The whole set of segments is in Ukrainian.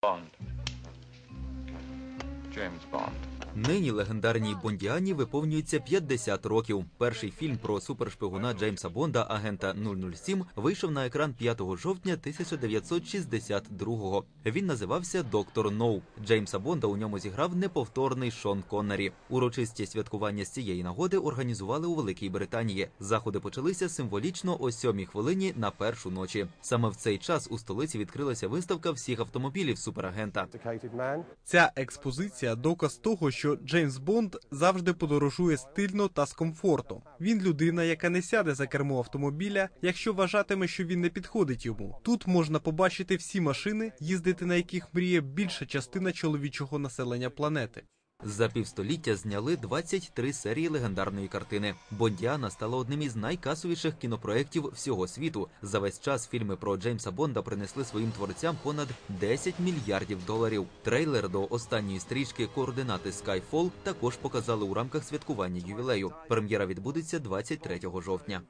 Bond. James Bond. Нині легендарній Бондіані виповнюється 50 років. Перший фільм про супершпигуна Джеймса Бонда, агента 007, вийшов на екран 5 жовтня 1962-го. Він називався Доктор Ноу. Джеймса Бонда у ньому зіграв неповторний Шон Коннері. Урочисті святкування з цієї нагоди організували у Великій Британії. Заходи почалися символічно о сьомій хвилині на першу ночі. Саме в цей час у столиці відкрилася виставка всіх автомобілів суперагента. Ця експозиція доказ того, що Джеймс Бонд завжди подорожує стильно та з комфортом. Він людина, яка не сяде за кермо автомобіля, якщо вважатиме, що він не підходить йому. Тут можна побачити всі машини, їздити на яких мріє більша частина чоловічого населення планети. За півстоліття зняли 23 серії легендарної картини. Бондіана стала одним із найкасовіших кінопроєктів всього світу. За весь час фільми про Джеймса Бонда принесли своїм творцям понад 10 мільярдів доларів. Трейлер до останньої стрічки координати Skyfall також показали у рамках святкування ювілею. Прем'єра відбудеться 23 жовтня.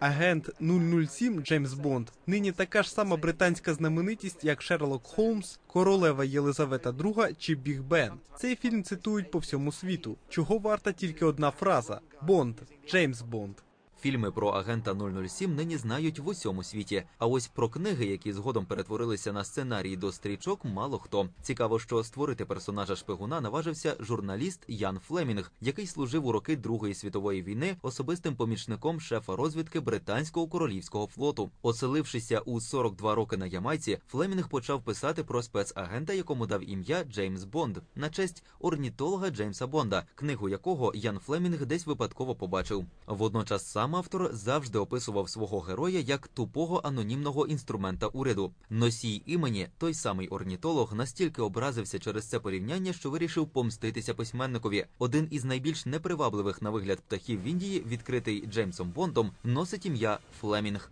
Агент 007 Джеймс Бонд нині така ж сама британська знаменитість, як Шерлок Холмс, Королева Єлизавета II чи Біг Бен. Цей фільм цитують по всьому світу. Чого варта тільки одна фраза: Бонд, Джеймс Бонд. Фільми про агента 007 нині знають в усьому світі. А ось про книги, які згодом перетворилися на сценарії до стрічок, мало хто. Цікаво, що створити персонажа шпигуна наважився журналіст Ян Флемінг, який служив у роки Другої світової війни особистим помічником шефа розвідки британського королівського флоту. Оселившися у 42 роки на Ямайці, Флемінг почав писати про спецагента, якому дав ім'я Джеймс Бонд на честь орнітолога Джеймса Бонда, книгу якого Ян Флемінг десь випадково побачив. Водночас сам автор завжди описував свого героя як тупого анонімного інструмента уряду. Носій імені, той самий орнітолог, настільки образився через це порівняння, що вирішив помститися письменникові. Один із найбільш непривабливих на вигляд птахів в Індії, відкритий Джеймсом Бондом, носить ім'я Флемінг.